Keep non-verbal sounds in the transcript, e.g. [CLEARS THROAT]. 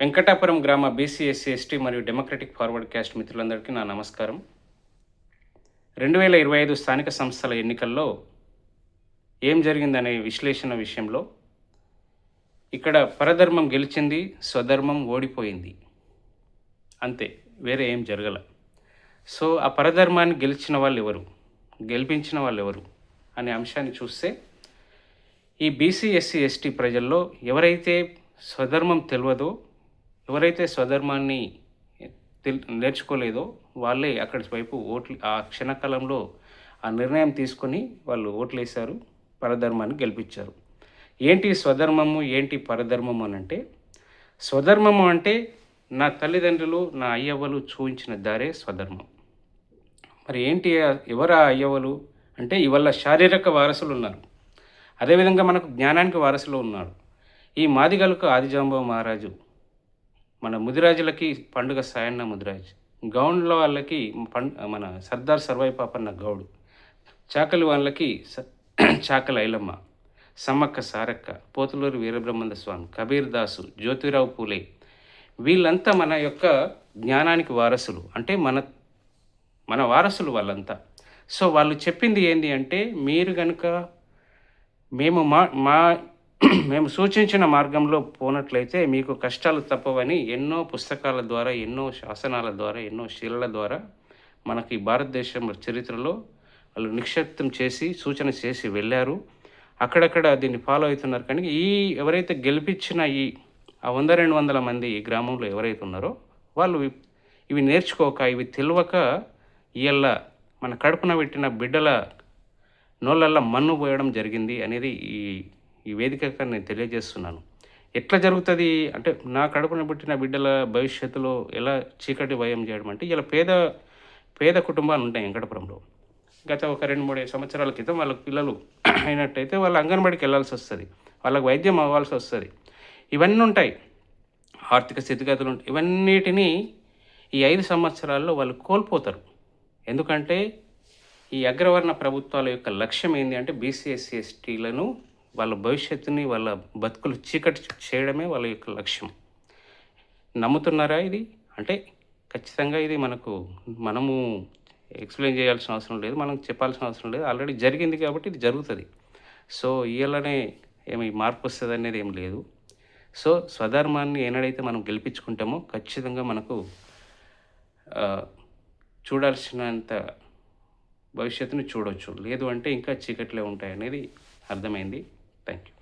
వెంకటాపురం గ్రామ BC SC ST మరియు democratic forward caste మిత్రులందరికీ నా నమస్కారం. రెండు వేల ఇరవై ఐదు స్థానిక సంస్థల ఎన్నికల్లో ఏం జరిగిందనే విశ్లేషణ విషయంలో ఇక్కడ పరధర్మం గెలిచింది స్వధర్మం ఓడిపోయింది. అంతే వేరే ఏం జరగల. సో ఆ పరధర్మాన్ని గెలిచిన వాళ్ళు ఎవరు గెలిపించిన వాళ్ళు ఎవరు అనే అంశాన్ని చూస్తే ఈ బీసీ ఎస్సీ ఎస్టీ ప్రజల్లో ఎవరైతే స్వధర్మం తెలియదో ఎవరైతే స్వధర్మాన్ని తెల్ నేర్చుకోలేదో వాళ్ళే అక్కడి వైపు ఓట్లు ఆ క్షణకాలంలో ఆ నిర్ణయం తీసుకొని వాళ్ళు ఓట్లేశారు పరధర్మాన్ని గెలిపించారు. ఏంటి స్వధర్మము ఏంటి పరధర్మము అని అంటే స్వధర్మము అంటే నా తల్లిదండ్రులు నా అయ్యవ్వలు చూపించిన దారే స్వధర్మం. మరి ఏంటి ఎవరు ఆ అయ్యవలు అంటే ఇవాళ శారీరక వారసులు ఉన్నారు. అదేవిధంగా మనకు జ్ఞానానికి వారసులు ఉన్నారు. ఈ మాదిగలకు ఆదిజాంబవ మహారాజు మన ముదిరాజులకి పండుగ సాయన్న ముదిరాజు. గౌండ్ల వాళ్ళకి పం మన సర్దార్ సర్వాయి పాపన్న గౌడు. చాకలి వాళ్ళకి స- [CLEARS THROAT] చాకలి ఐలమ్మ. సమ్మక్క సారక్క. పోతులూరు వీరబ్రహ్మణ స్వామి. కబీర్ దాసు. జ్యోతిరావు పూలే. వీళ్ళంతా మన యొక్క జ్ఞానానికి వారసులు. అంటే మన మన వారసులు వాళ్ళంతా. సో వాళ్ళు చెప్పింది ఏంటి అంటే మీరు కనుక మేము మా మా మేము సూచించిన మార్గంలో పోనట్లయితే మీకు కష్టాలు తప్పవని ఎన్నో పుస్తకాల ద్వారా ఎన్నో శాసనాల ద్వారా ఎన్నో శిలల ద్వారా మనకి భారతదేశం చరిత్రలో వాళ్ళు నిక్షిప్తం చేసి సూచన చేసి వెళ్ళారు. అక్కడక్కడ దీన్ని ఫాలో అవుతున్నారు. కానీ ఈ ఎవరైతే గెలిపించిన ఈ ఆ వంద రెండు వందల మంది ఈ గ్రామంలో ఎవరైతే ఉన్నారో వాళ్ళు ఇవి- నేర్చుకోక ఇవి తెలియక ఇవాళ మన కడుపున పెట్టిన బిడ్డల నోళ్ళల్లో మన్ను పోయడం జరిగింది అనేది ఈ ఈ వేదికగా నేను తెలియజేస్తున్నాను. ఎట్లా జరుగుతుంది? అంటే నా కడుపున పుట్టిన బిడ్డల భవిష్యత్తులో ఎలా చీకటి భయం చేయడం అంటే ఇలా పేద పేద కుటుంబాలు ఉంటాయి వెంకటపురంలో. గత ఒక రెండు మూడు సంవత్సరాల క్రితం వాళ్ళకి పిల్లలు [CLEARS THROAT] అయినట్టయితే వాళ్ళ అంగన్వాడికి వెళ్ళాల్సి వస్తుంది. వాళ్ళకి వైద్యం అవ్వాల్సి వస్తుంది. ఇవన్నీ ఉంటాయి. ఆర్థిక స్థితిగతులు ఉంటాయి ఇవన్నిటినీ ఈ ఐదు సంవత్సరాల్లో వాళ్ళు కోల్పోతారు. ఎందుకంటే ఈ అగ్రవర్ణ ప్రభుత్వాల యొక్క లక్ష్యం ఏంటి అంటే బీసీఎస్సీ ఎస్టీలను వాళ్ళ భవిష్యత్తుని వాళ్ళ బతుకులు చీకటి చేయడమే వాళ్ళ యొక్క లక్ష్యం. నమ్ముతున్నారా ఇది? అంటే ఖచ్చితంగా ఇది మనకు మనము ఎక్స్ప్లెయిన్ చేయాల్సిన అవసరం లేదు మనం చెప్పాల్సిన అవసరం లేదు. ఆల్రెడీ జరిగింది కాబట్టి ఇది జరుగుతుంది. సో ఇలానే ఏమి మార్పు వస్తుంది అనేది ఏం లేదు. సో స్వధర్మాన్ని ఏనాడైతే మనం గెలిపించుకుంటామో ఖచ్చితంగా మనకు చూడాల్సినంత భవిష్యత్తుని చూడవచ్చు లేదు అంటే ఇంకా చీకట్లే ఉంటాయి అనేది అర్థమైంది. Thank you.